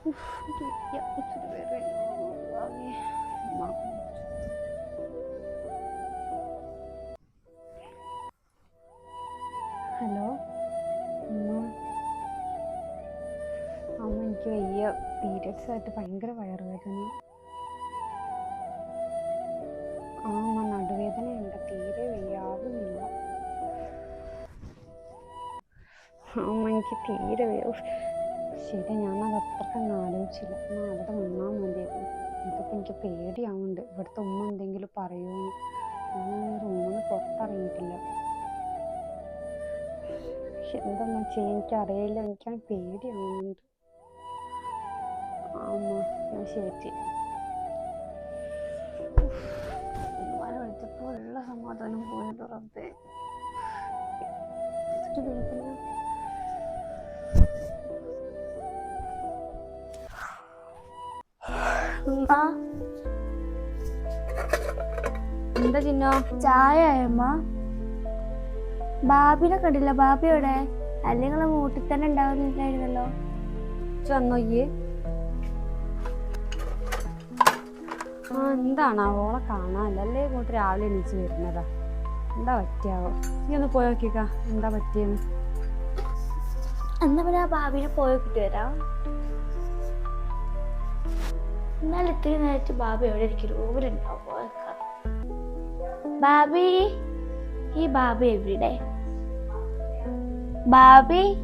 Hello അമ്മ അമ്മ എനിക്ക് വലിയ പീരിയഡ്സ് ആയിട്ട് ഭയങ്കര വയറുവേദന ആ അമ്മ നടുവേദനയുണ്ട്. തീരെ വയ്യാവുന്നില്ല അമ്മ എനിക്ക് തീരെ. ശരി ഞാനത് അത്രക്കങ്ങ് ആലോചിച്ചില്ല. ഞാൻ അവിടെ നിന്നാൽ മതിയായിരുന്നു ഇതിപ്പോൾ എനിക്ക് പേടിയാവുന്നുണ്ട്. ഇവിടുത്തെ ഉമ്മ എന്തെങ്കിലും പറയുമോ ഞാൻ റൂമിൽ നിന്ന് പുറത്തിറങ്ങിയിട്ടില്ല. എന്തെന്നാ ചെയ്യാൻ എനിക്കറിയില്ല. എനിക്കാണ് പേടിയാവുന്നുണ്ട്. അമ്മ ഞാൻ ശരി. ഉമ്മാനെ വിളിച്ചപ്പോൾ ഉള്ള സമാധാനം പോയത് റബ്ബേ. എന്താ ചിന്നോ? ചായ അമ്മ ബാബിനെ കണ്ടില്ല. ബാബി എവിടെ? അല്ലെങ്കിൽ വീട്ടിൽ തന്നെ ഉണ്ടാവുന്നില്ലായിരുന്നല്ലോ. ചെന്നോയ്യേ ആ എന്താണ്? അവളെ കാണാനല്ലേ ഇങ്ങോട്ട് രാവിലെ എണീച്ച് വരുന്നതാ. എന്താ പറ്റിയാവോ നീ ഒന്ന് പോയി നോക്കിക്കാ എന്താ പറ്റിയെന്ന്? എന്നാ പിന്നെ ആ ബാബിനെ പോയി കിട്ടി വരാം. എന്നാൽ ഇത്രയും നേരത്തെ ബാബി എവിടെ ഇരിക്കും റൂമിലുണ്ടാവും ബാബി ഈ ബാബി എവിടെ? ബാബി?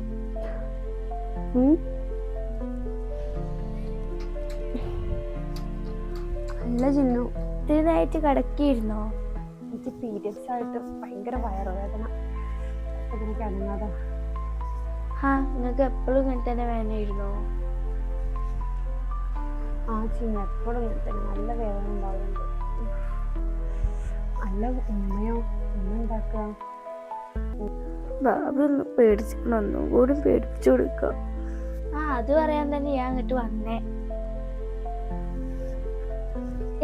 അല്ല ചിന്നു. ഇത്തിരി നേരത്തെ കിടക്കിയിരുന്നോ? എനിക്ക് പീരിയഡ്സ് ആയിട്ട് ഭയങ്കര വയറുവേദന. അതെനിക്ക് എനിക്ക് അനങ്ങാതെ. ആ നിങ്ങൾക്ക് എപ്പോഴും ഇങ്ങനെ തന്നെ വേണമായിരുന്നോ ആ ചീഞ്ഞ. എപ്പോഴും ഇങ്ങനെ തന്നെ. നല്ല വേദന ഉണ്ടാവുന്നുണ്ട്. അല്ല ഉമ്മയോ ഉമ്മ ഉണ്ടാക്കുക ബാബി ഒന്ന് പേടിച്ചിക്കണം ഒന്നും കൂടി പേടിപ്പിച്ചു കൊടുക്കുക. ആ അത് പറയാൻ തന്നെ ഞാൻ അങ്ങോട്ട് വന്നേ.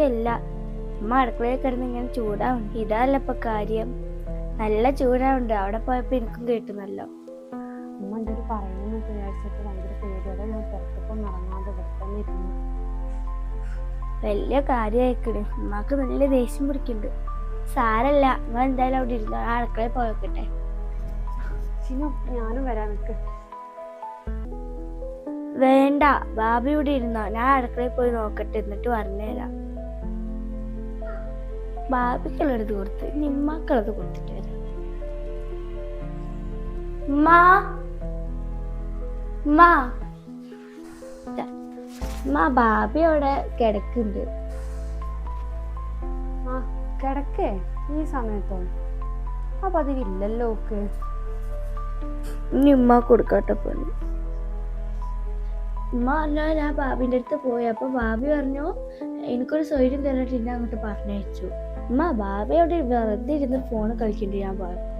ഇല്ല. അമ്മ അടുക്കളയിൽ കിടന്ന് ഇങ്ങനെ ചൂടാവുണ്ട് ഇതല്ല ഇപ്പൊ കാര്യം. നല്ല ചൂടാവുണ്ട്. അവിടെ പോയപ്പോ എനിക്കും കേട്ടുന്നല്ലോ. ഉമ്മ എന്തൊരു പറയുന്നു വിചാരിച്ചിട്ട് ഭയങ്കര പേടിയോടെ ഞാൻ പുറത്തേക്കൊന്നും ഇറങ്ങാതെ ഇവിടെ തന്നെ ഇരുന്നു വലിയ കാര്യമായിക്കണ് ഉമ്മാക്ക് നല്ല ദേഷ്യം പിടിക്കുന്നുണ്ട് സാരല്ല നിങ്ങൾ എന്തായാലും അവിടെ ഇരുന്നോ? ആ അടുക്കളയിൽ പോയോക്കട്ടെ ഞാനും വരാൻ നിൽക്ക് വേണ്ട ബാബി ഇവിടെ ഇരുന്നോ? ഞാൻ അടുക്കളയിൽ പോയി നോക്കട്ടെ എന്നിട്ട് പറഞ്ഞുതരാം. ബാബിക്കുള്ളത് കൊടുത്ത് ഇനി ഉമ്മാക്കുള്ളത് കൊടുത്തിട്ട് വരാം. ഉമ്മാ ഉമ്മാ. ഉമ്മാ ബാബി അവിടെ കിടക്കുന്നുണ്ട്. ആ കിടക്കേ. ഈ സമയത്തോ? ആ പതിവില്ലല്ലോ ഓക്ക്. ഇനി ഉമ്മ കൊടുക്കട്ടെ പെണ്ണ് ഉമ്മ പറഞ്ഞാൽ ഞാൻ ബാബിന്റെ അടുത്ത് പോയി. അപ്പൊ ബാബി പറഞ്ഞു എനിക്കൊരു സ്വൈര്യം തന്നിട്ട് എന്നെ അങ്ങോട്ട് പറഞ്ഞയച്ചു. ഉമ്മ ബാബി അവിടെ വെറുതെ ഇരുന്ന് ഫോൺ കളിക്കണ്ട് ഞാൻ പറഞ്ഞു.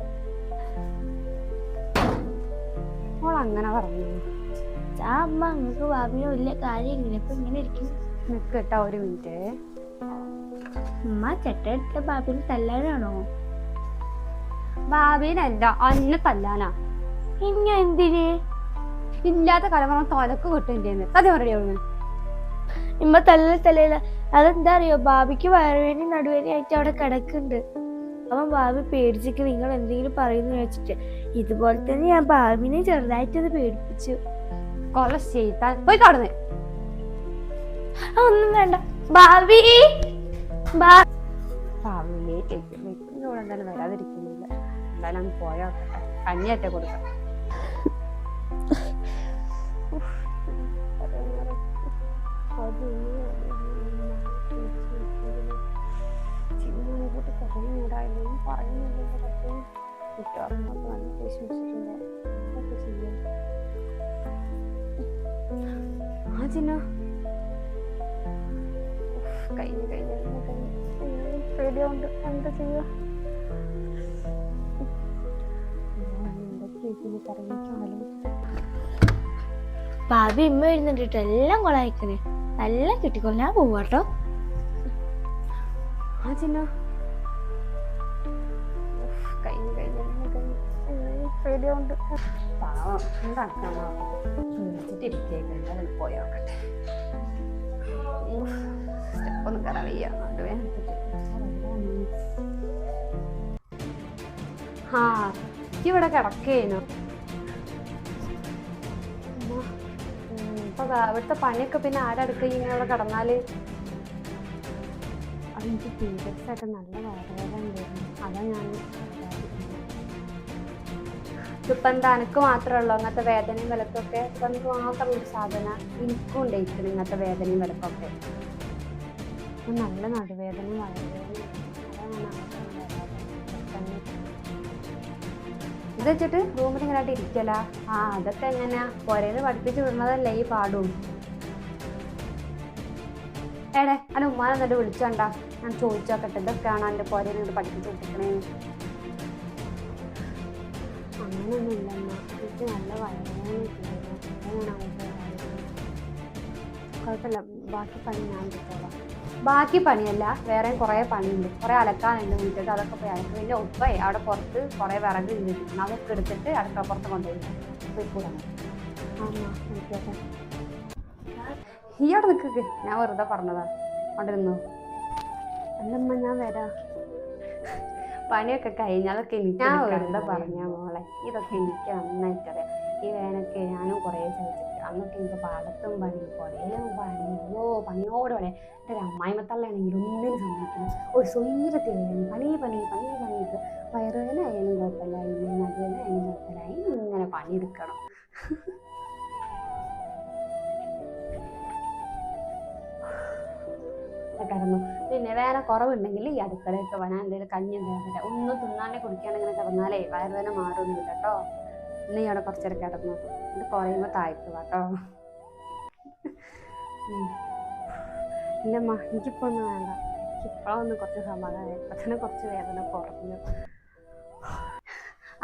അങ്ങനെ പറഞ്ഞു. ആ അമ്മ നിങ്ങൾക്ക് ബാബിന് വലിയ കാര്യമില്ല. ഇപ്പൊ ഇങ്ങനെ ഇരിക്കും നിൽക്ക് കേട്ടോ ഒരു മിനിറ്റ്. ഉമ്മ ചെട്ട എടുത്ത ബാബിന് തല്ലാനാണോ? ഭാവിയിലല്ല അന്നെ തല്ലാനാ. ഇനി എന്തിന്? ഇല്ലാത്ത കാലം പറഞ്ഞ തൊലക്ക് അത് സത്യം പറയടി അവിടുന്ന് ഇമ്മ തല്ല തല്ലയില്ല അതെന്താ അറിയോ? ബാബിക്ക് വയറുവേദന നടുവേദന ആയിട്ട് അവിടെ കിടക്കുന്നുണ്ട്. അവൻ ബാബി പേടിച്ചിട്ട് നിങ്ങൾ എന്തെങ്കിലും പറയുന്നു വെച്ചിട്ട് ഇതുപോലെ തന്നെ ഞാൻ ബാബിനെ ചെറുതായിട്ടത് പേടിപ്പിച്ചു. കൊല ചെയ്താൽ പോയി കടന്ന് ഒന്നും വേണ്ട. ഭാവി. ഭാവിയിലേക്ക് വരാതിരിക്കുന്നില്ല. എന്തായാലും അങ്ങ് പോയാ? കഞ്ഞിയാറ്റ കൊടുക്കാം. ചിന്നു കഴിഞ്ഞു കഴിഞ്ഞു പേടിയുണ്ട് എന്താ ചെയ്യുക? ഭാവി ഇമ്മ എഴുന്നിട്ട് എല്ലാം കൊളായിക്കണേ. നല്ല കിട്ടിക്കോളൂ. ഞാൻ പോവാട്ടോ ആ ചിന്ന കഴിഞ്ഞു കഴിഞ്ഞു കഴിഞ്ഞു പേടിയുണ്ട് പാവം. എന്താക്കണം വിളിച്ചിട്ട് ഇരിക്കുകയൊക്കെ അതിൽ പോയി ഒന്ന് കയറാൻ വയ്യ ആ ഇവിടെ കിടക്കേനു ഇപ്പൊ ഇവിടുത്തെ പണിയൊക്കെ പിന്നെ ആരടുക്ക ഇങ്ങനെ ഇവിടെ കിടന്നാൽ എനിക്ക് പീരിയഡ്സ് ആയിട്ട് നല്ല വയറുവേദന ഉണ്ടായിരുന്നു അതാ ഞാൻ ഇതിപ്പോ എന്താ എനിക്ക് മാത്രമേ ഉള്ളൂ അങ്ങനത്തെ വേദനയും വിലക്കൊക്കെ. ഇപ്പം എനിക്ക് മാത്രമുള്ള സാധന എനിക്കും ഉണ്ടായിരിക്കണം ഇങ്ങനത്തെ വേദനയും വിലക്കൊക്കെ. നല്ല നടുവേദന. ഇത് വെച്ചിട്ട് റൂമിൽ ഇങ്ങനെ ആയിട്ട് ഇരിക്കല. ആ അതൊക്കെ എങ്ങനെയാ പുരയിൽ പഠിപ്പിച്ച് വിടുന്നതല്ലേ ഈ പാടും. ഏടെ അല്ല ഉമ്മാനെന്നിട്ട് എന്നിട്ട് വിളിച്ചോണ്ട. ഞാൻ ചോദിച്ചോക്കട്ടെ ഇതൊക്കെയാണ് എന്റെ പുരയിൽ നിന്ന് പഠിപ്പിച്ച് വിട്ടിക്കണേ അങ്ങനെയൊന്നും ഇല്ലമ്മ എനിക്ക് നല്ല വയറുവേദന കുഴപ്പമില്ല. ബാക്കി പണി ഞാൻ എടുത്തോളാം ബാക്കി പണിയല്ല വേറെ കുറേ പണിയുണ്ട്. കുറേ അലക്കാനുണ്ട് വീട്ടിൽ. അതൊക്കെ പോയി അലക്കും. പിന്നെ ഉപ്പയെ അവിടെ പുറത്ത് കുറേ വിറക് ഇരിക്കുന്നു അതൊക്കെ എടുത്തിട്ട് അടുക്കളപ്പുറത്ത് കൊണ്ടുപോയി. ഈ അവിടെ നിൽക്കുക ഞാൻ വെറുതെ പറഞ്ഞതാ. അവിടെ നിന്നു. അല്ലമ്മ ഞാൻ വരാം. പണിയൊക്കെ കഴിഞ്ഞ് അതൊക്കെ എനിക്ക് ഞാൻ വെറുതെ പറഞ്ഞ മോളെ. ഇതൊക്കെ എനിക്ക് നന്നായിട്ടറിയാം. ഈ വേനൊക്കെ ഞാനും കുറേ ചോദിച്ചിട്ട് അന്നൊക്കെ എനിക്ക് പാടത്തും പണി കുറേയും പണി ഓ പണിയോട് പണി എന്റെ ഒരു അമ്മായിമത്തല്ലാണെങ്കിൽ ഒന്നിനും സമ്മതിക്കുന്നു ഒരു സ്വൈരത്തിലായിരുന്നു പണി പണി പണി പണിയിട്ട് വയറുവേന ആയാലും കുഴപ്പമില്ല ഇനി നടുവേന ആയാലും കുഴപ്പമില്ല ഇങ്ങനെ പണിയെടുക്കണം. കിടന്നു. വേറെ കുറവുണ്ടെങ്കിൽ ഈ അടുക്കളയൊക്കെ വരാൻ എന്തെങ്കിലും കഞ്ഞി എന്തെങ്കിലും ഒന്നും തിന്നാണ്ട് കുടിക്കാണെങ്കിൽ ഇങ്ങനെ കിടന്നാലേ വയറുവേദന മാറുന്നില്ല കേട്ടോ. ഇന്ന് അവിടെ കുറച്ചേരം കിടന്നു. ഇത് കുറയുമ്പോൾ താഴ്ത്തു കേട്ടോ. ഇല്ലമ്മ എനിക്കിപ്പോൾ ഒന്നും വേണ്ട. എനിക്കിപ്പോഴൊന്നും കുറച്ച് സമാധാനം. ഇപ്പം തന്നെ കുറച്ച് വേദന കുറഞ്ഞു.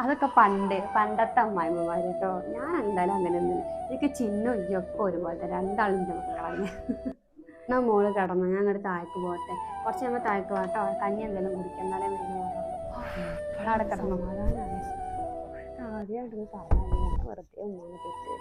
അതൊക്കെ പണ്ട് പണ്ടത്തെ അമ്മായിമ്മമാർ കേട്ടോ. ഞാൻ എന്തായാലും അങ്ങനെ ഒന്നും എനിക്ക് ചിന്നും ഇയ്യൊക്കെ ഒരുപോലത്തെ എന്റെ മക്കളാണ്. എന്നാ മോൾ കിടന്നു. ഞാൻ അങ്ങോട്ട് താഴേക്ക് പോകട്ടെ. കുറച്ച് കഴിയുമ്പോൾ താഴേക്ക് പോകട്ടോ കഞ്ഞി എന്തെങ്കിലും കുടിക്കാം. എന്നാലേ വേണ്ടി അവിടെ കിടന്നു. ആദ്യമായിട്ടൊന്ന് വെറുതെ തെറ്റ്.